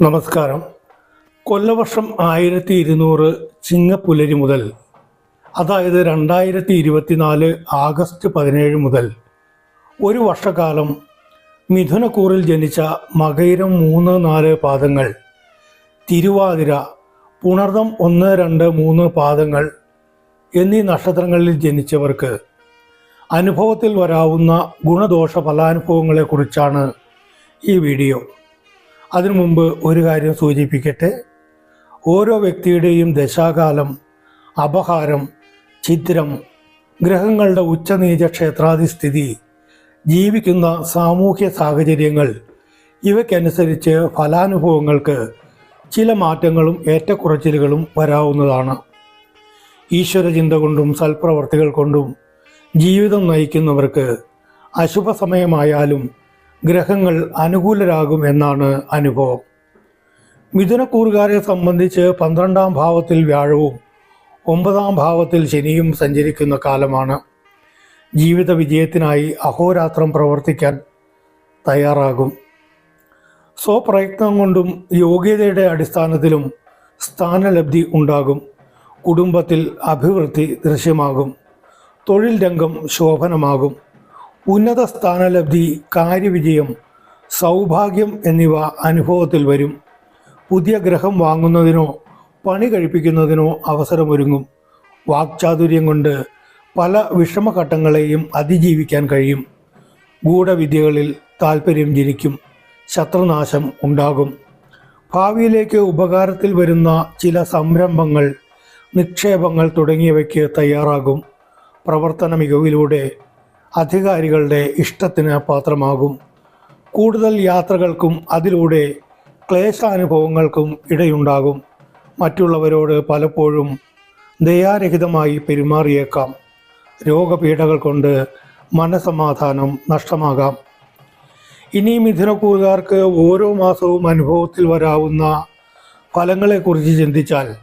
നമസ്കാരം. കൊല്ലവർഷം ആയിരത്തി ഇരുന്നൂറ് ചിങ്ങപ്പുലരി മുതൽ അതായത് രണ്ടായിരത്തി ഇരുപത്തിനാല് ആഗസ്റ്റ് പതിനേഴ് മുതൽ ഒരു വർഷക്കാലം മിഥുനക്കൂറിൽ ജനിച്ച മകയിരം മൂന്ന് നാല് പാദങ്ങൾ തിരുവാതിര പുണർദം ഒന്ന് രണ്ട് മൂന്ന് പാദങ്ങൾ എന്നീ നക്ഷത്രങ്ങളിൽ ജനിച്ചവർക്ക് അനുഭവത്തിൽ വരാവുന്ന ഗുണദോഷ ഫലാനുഭവങ്ങളെക്കുറിച്ചാണ് ഈ വീഡിയോ. അതിനു മുമ്പ് ഒരു കാര്യം സൂചിപ്പിക്കട്ടെ. ഓരോ വ്യക്തിയുടെയും ദശാകാലം അപഹാരം ചിത്രം ഗ്രഹങ്ങളുടെ ഉച്ചനീച ക്ഷേത്രാധിസ്ഥിതി ജീവിക്കുന്ന സാമൂഹ്യ സാഹചര്യങ്ങൾ ഇവയ്ക്കനുസരിച്ച് ഫലാനുഭവങ്ങൾക്ക് ചില മാറ്റങ്ങളും ഏറ്റക്കുറച്ചിലുകളും വരാവുന്നതാണ്. ഈശ്വരചിന്ത കൊണ്ടും സൽപ്രവർത്തികൾ കൊണ്ടും ജീവിതം നയിക്കുന്നവർക്ക് അശുഭ സമയമായാലും ഗ്രഹങ്ങൾ അനുകൂലരാകും എന്നാണ് അനുഭവം. മിഥുനക്കൂറുകാരെ സംബന്ധിച്ച് പന്ത്രണ്ടാം ഭാവത്തിൽ വ്യാഴവും ഒമ്പതാം ഭാവത്തിൽ ശനിയും സഞ്ചരിക്കുന്ന കാലമാണ്. ജീവിത വിജയത്തിനായി അഹോരാത്രം പ്രവർത്തിക്കാൻ തയ്യാറാകും. സ്വപ്രയത്നം കൊണ്ടും യോഗ്യതയുടെ അടിസ്ഥാനത്തിലും സ്ഥാനലബ്ധി ഉണ്ടാകും. കുടുംബത്തിൽ അഭിവൃദ്ധി ദൃശ്യമാകും. തൊഴിൽ രംഗം ശോഭനമാകും. ഉന്നത സ്ഥാനലബ്ധി കാര്യവിജയം സൗഭാഗ്യം എന്നിവ അനുഭവത്തിൽ വരും. പുതിയ ഗ്രഹം വാങ്ങുന്നതിനോ പണി കഴിപ്പിക്കുന്നതിനോ അവസരമൊരുങ്ങും. വാക്ചാതുര്യം കൊണ്ട് പല വിഷമഘട്ടങ്ങളെയും അതിജീവിക്കാൻ കഴിയും. ഗൂഢവിദ്യകളിൽ താൽപ്പര്യം ജനിക്കും. ശത്രുനാശം ഉണ്ടാകും. ഭാവിയിലേക്ക് ഉപകാരത്തിൽ വരുന്ന ചില സംരംഭങ്ങൾ നിക്ഷേപങ്ങൾ തുടങ്ങിയവയ്ക്ക് തയ്യാറാകും. പ്രവർത്തന മികവിലൂടെ അധികാരികളുടെ ഇഷ്ടത്തിന് പാത്രമാകും. കൂടുതൽ യാത്രകൾക്കും അതിലൂടെ ക്ലേശാനുഭവങ്ങൾക്കും ഇടയുണ്ടാകും. മറ്റുള്ളവരോട് പലപ്പോഴും ദയാരഹിതമായി പെരുമാറിയേക്കാം. രോഗപീഠകൾ കൊണ്ട് മനസമാധാനം നഷ്ടമാകാം. ഇനി മിഥുനക്കൂറുകാർക്ക് ഓരോ മാസവും അനുഭവത്തിൽ വരാവുന്ന ഫലങ്ങളെക്കുറിച്ച് ചിന്തിച്ചാൽ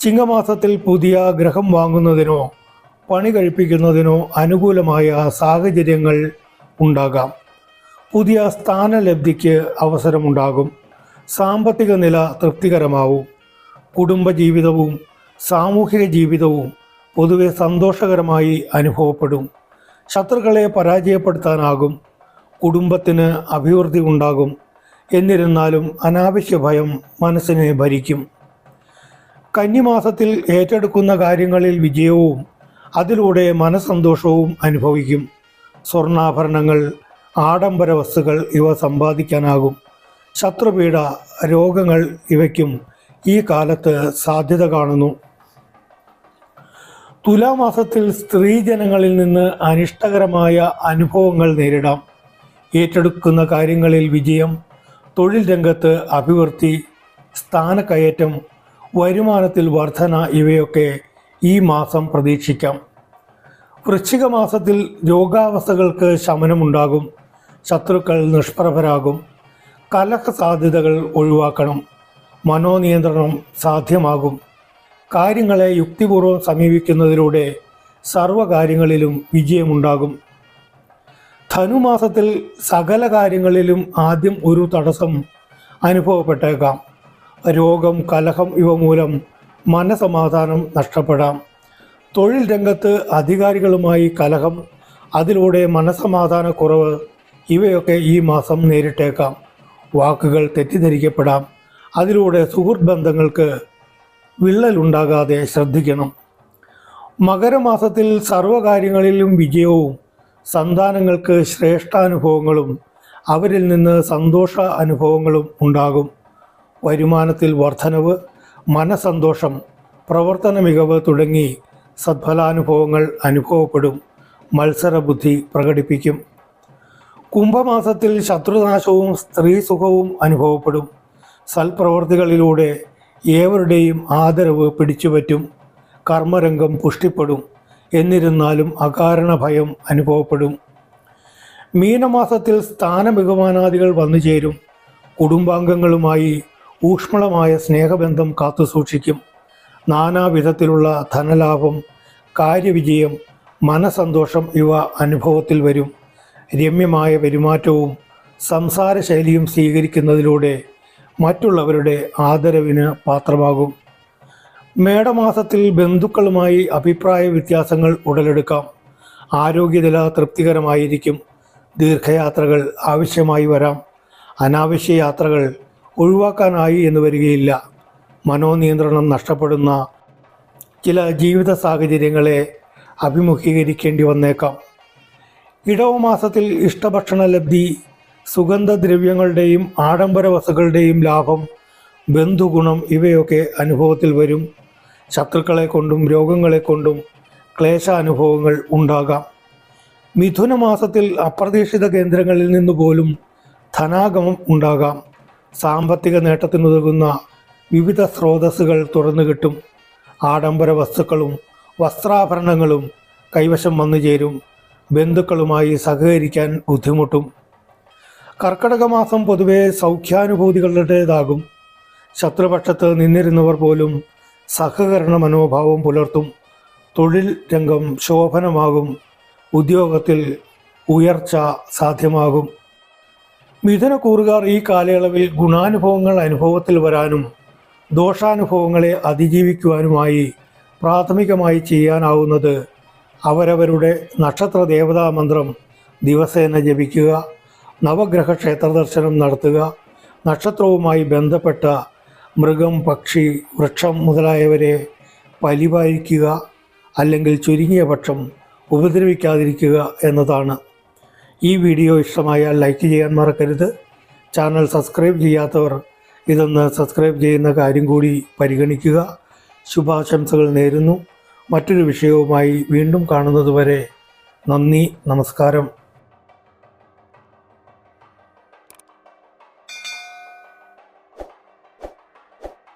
ചിങ്ങമാസത്തിൽ പുതിയ ഗ്രഹം വാങ്ങുന്നതിനോ പണി കഴിപ്പിക്കുന്നതിനോ അനുകൂലമായ സാഹചര്യങ്ങൾ ഉണ്ടാകാം. പുതിയ സ്ഥാനലബ്ധിക്ക് അവസരമുണ്ടാകും. സാമ്പത്തിക നില തൃപ്തികരമാവും. കുടുംബജീവിതവും സാമൂഹിക ജീവിതവും പൊതുവെ സന്തോഷകരമായി അനുഭവപ്പെടും. ശത്രുക്കളെ പരാജയപ്പെടുത്താനാകും. കുടുംബത്തിന് അഭിവൃദ്ധി ഉണ്ടാകും. എന്നിരുന്നാലും അനാവശ്യ ഭയം മനസ്സിനെ ഭരിക്കും. കന്നിമാസത്തിൽ ഏറ്റെടുക്കുന്ന കാര്യങ്ങളിൽ വിജയവും അതിലൂടെ മനസ്സന്തോഷവും അനുഭവിക്കും. സ്വർണാഭരണങ്ങൾ ആഡംബര വസ്തുക്കൾ ഇവ സമ്പാദിക്കാനാകും. ശത്രുപീഡ രോഗങ്ങൾ ഇവയ്ക്കും ഈ കാലത്ത് സാധ്യത കാണുന്നു. തുലാമാസത്തിൽ സ്ത്രീജനങ്ങളിൽ നിന്ന് അനിഷ്ടകരമായ അനുഭവങ്ങൾ നേരിടാം. ഏറ്റെടുക്കുന്ന കാര്യങ്ങളിൽ വിജയം തൊഴിൽ രംഗത്ത് അഭിവൃദ്ധി സ്ഥാനക്കയറ്റം വരുമാനത്തിൽ വർധന ഇവയൊക്കെ ഈ മാസം പ്രതീക്ഷിക്കാം. വൃശ്ചിക മാസത്തിൽ രോഗാവസ്ഥകൾക്ക് ശമനമുണ്ടാകും. ശത്രുക്കൾ നിഷ്പ്രഭരാകും. കലഹ സാധ്യതകൾ ഒഴിവാക്കണം. മനോനിയന്ത്രണം സാധ്യമാകും. കാര്യങ്ങളെ യുക്തിപൂർവം സമീപിക്കുന്നതിലൂടെ സർവകാര്യങ്ങളിലും വിജയമുണ്ടാകും. ധനുമാസത്തിൽ സകല കാര്യങ്ങളിലും ആദ്യം ഒരു തടസ്സം അനുഭവപ്പെട്ടേക്കാം. രോഗം കലഹം ഇവ മൂലം മനസമാധാനം നഷ്ടപ്പെടാം. തൊഴിൽ രംഗത്ത് അധികാരികളുമായി കലഹം അതിലൂടെ മനസമാധാനക്കുറവ് ഇവയൊക്കെ ഈ മാസം നേരിട്ടേക്കാം. വാക്കുകൾ തെറ്റിദ്ധരിക്കപ്പെടാം. അതിലൂടെ സുഹൃത്ത് ബന്ധങ്ങൾക്ക് വിള്ളലുണ്ടാകാതെ ശ്രദ്ധിക്കണം. മകരമാസത്തിൽ സർവകാര്യങ്ങളിലും വിജയവും സന്താനങ്ങൾക്ക് ശ്രേഷ്ഠാനുഭവങ്ങളും അവരിൽ നിന്ന് സന്തോഷ അനുഭവങ്ങളും ഉണ്ടാകും. വരുമാനത്തിൽ വർധനവ് മനസന്തോഷം പ്രവർത്തന മികവ് തുടങ്ങി സദ്ഫലാനുഭവങ്ങൾ അനുഭവപ്പെടും മത്സരബുദ്ധി പ്രകടിപ്പിക്കും. കുംഭമാസത്തിൽ ശത്രുനാശവും സ്ത്രീ സുഖവും അനുഭവപ്പെടും. സൽപ്രവർത്തികളിലൂടെ ഏവരുടെയും ആദരവ് പിടിച്ചുപറ്റും കർമ്മരംഗം പുഷ്ടിപ്പെടും എന്നിരുന്നാലും അകാരണ ഭയം അനുഭവപ്പെടും. മീനമാസത്തിൽ സ്ഥാനബഹുമാനാദികൾ വന്നു ചേരും കുടുംബാംഗങ്ങളുമായി ഊഷ്മളമായ സ്നേഹബന്ധം കാത്തുസൂക്ഷിക്കും നാനാവിധത്തിലുള്ള ധനലാഭം കാര്യവിജയം മനസന്തോഷം ഇവ അനുഭവത്തിൽ വരും. രമ്യമായ പെരുമാറ്റവും സംസാരശൈലിയും സ്വീകരിക്കുന്നതിലൂടെ മറ്റുള്ളവരുടെ ആദരവിന് പാത്രമാകും. മേടമാസത്തിൽ ബന്ധുക്കളുമായി അഭിപ്രായ വ്യത്യാസങ്ങൾ ഉടലെടുക്കാം. ആരോഗ്യനില തൃപ്തികരമായിരിക്കും. ദീർഘയാത്രകൾ ആവശ്യമായി വരാം. അനാവശ്യ യാത്രകൾ ഒഴിവാക്കാനായി എന്ന് വരികയില്ല. മനോനിയന്ത്രണം നഷ്ടപ്പെടുന്ന ചില ജീവിത സാഹചര്യങ്ങളെ അഭിമുഖീകരിക്കേണ്ടി വന്നേക്കാം. ഇടവമാസത്തിൽ ഇഷ്ടഭക്ഷണ ലബ്ധി സുഗന്ധദ്രവ്യങ്ങളുടെയും ആഡംബര വസ്തുക്കളുടെയും ലാഭം ബന്ധുഗുണം ഇവയൊക്കെ അനുഭവത്തിൽ വരും. ശത്രുക്കളെ കൊണ്ടും രോഗങ്ങളെ കൊണ്ടും ക്ലേശാനുഭവങ്ങൾ ഉണ്ടാകാം. മിഥുന മാസത്തിൽ അപ്രതീക്ഷിത കേന്ദ്രങ്ങളിൽ നിന്ന് പോലും ധനാഗമം ഉണ്ടാകാം. സാമ്പത്തിക നേട്ടത്തിനുതകുന്ന വിവിധ സ്രോതസ്സുകൾ തുറന്നു കിട്ടും. ആഡംബര വസ്തുക്കളും വസ്ത്രാഭരണങ്ങളും കൈവശം വന്നു ചേരും. ബന്ധുക്കളുമായി സഹകരിക്കാൻ ബുദ്ധിമുട്ടും. കർക്കടക മാസം പൊതുവെ സൗഖ്യാനുഭൂതികളുടേതാകും. ശത്രുപക്ഷത്ത് നിന്നിരുന്നവർ പോലും സഹകരണ മനോഭാവം പുലർത്തും. തൊഴിൽ രംഗം ശോഭനമാകും. ഉദ്യോഗത്തിൽ ഉയർച്ച സാധ്യമാകും. മിഥുനക്കൂറുകാർ ഈ കാലയളവിൽ ഗുണാനുഭവങ്ങൾ അനുഭവത്തിൽ വരാനും ദോഷാനുഭവങ്ങളെ അതിജീവിക്കുവാനുമായി പ്രാഥമികമായി ചെയ്യാനാവുന്നത് അവരവരുടെ നക്ഷത്ര ദേവതാ മന്ത്രം ദിവസേന ജപിക്കുക നവഗ്രഹ ക്ഷേത്ര ദർശനം നടത്തുക നക്ഷത്രവുമായി ബന്ധപ്പെട്ട മൃഗം പക്ഷി വൃക്ഷം മുതലായവരെ പരിപാലിക്കുക അല്ലെങ്കിൽ ചുരുങ്ങിയ പക്ഷം ഉപദ്രവിക്കാതിരിക്കുക എന്നതാണ് ഈ വീഡിയോ ഇഷ്ടമായാൽ ലൈക്ക് ചെയ്യാൻ മറക്കരുത്. ചാനൽ സബ്സ്ക്രൈബ് ചെയ്യാത്തവർ ഇതൊന്ന് സബ്സ്ക്രൈബ് ചെയ്യുന്ന കാര്യം കൂടി പരിഗണിക്കുക. ശുഭാശംസകൾ നേരുന്നു. മറ്റൊരു വിഷയവുമായി വീണ്ടും കാണുന്നതുവരെ നന്ദി നമസ്കാരം.